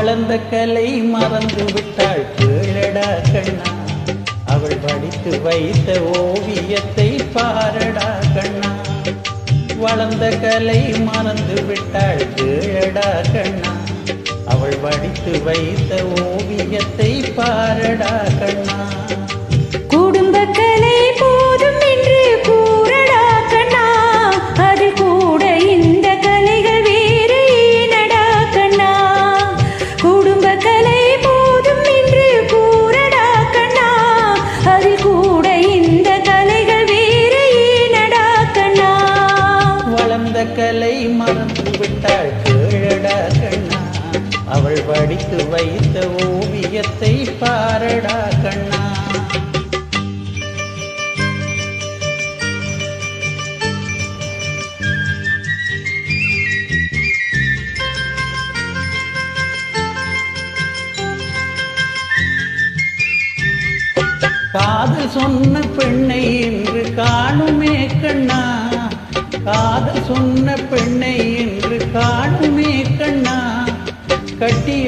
வளர்ந்த கலை மறந்து விட்டாள் கேளடா கண்ணா. அவள் படித்து வைத்த ஓவியத்தை பாரடா கண்ணா. வளர்ந்த கலை மறந்து விட்டாள் கேளடா கண்ணா. அவள் வடித்து வைத்த ஓவியத்தை பாரடா கண்ணா. வடித்து வைத்த ஓவியத்தை பாரடா கண்ணா. காதல் சொன்ன பெண்ணை என்று காணுமே கண்ணா. காதல் சொன்ன பெண்ணை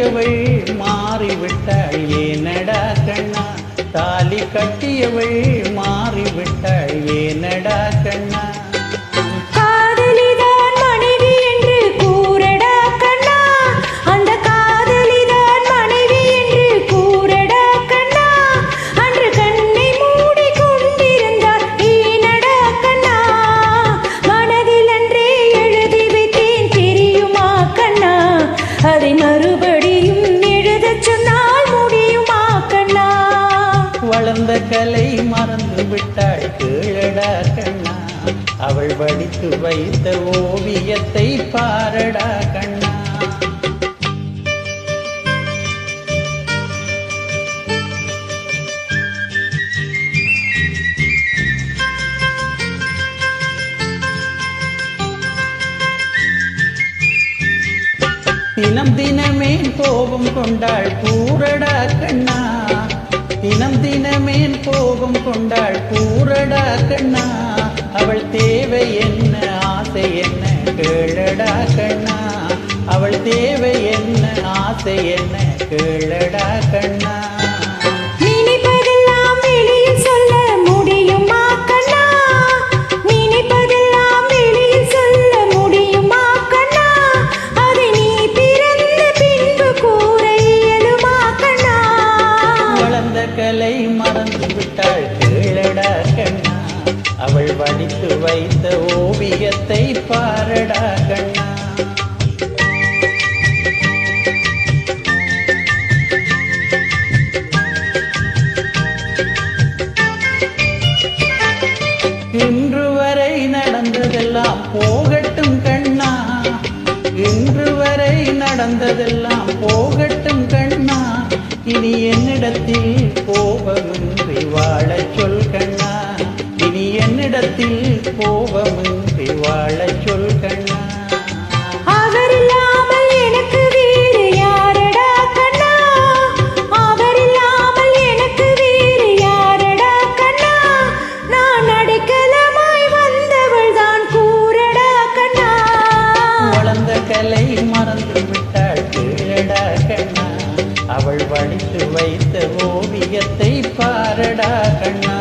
கட்டியவள் மாறிவிட்டாள் ஏனடா கண்ணா. தாலி கட்டியவள் மாறிவிட்டாள் ஏனடா கண்ணா. வளர்ந்த கலை மறந்து விட்டாள் கீழடா கண்ணா. அவள் வடித்து வைத்த ஓவியத்தை பாரடா கண்ணா. தினம் தினமே கோபம் கொண்டாள் கூறடா கண்ணா. தினம் தினமேன் போகும் கொண்டாள் கூறடா கண்ணா. அவள் தேவை என்ன ஆசை என்ன கேளடா கண்ணா. அவள் தேவை என்ன ஆசை என்ன கேளடா கண்ணா. அவள் வடித்து வைத்த ஓவியத்தை பாரடா கண்ணா. இன்று வரை நடந்ததெல்லாம் போகட்டும் கண்ணா. இன்று வரை நடந்ததெல்லாம் போகட்டும் கண்ணா. இனி என்னிடத்தில் காதலை மறந்து விட்டாள் கீழடா கண்ணா. அவள் வடித்து வைத்த ஓவியத்தை பாரடா கண்ணா.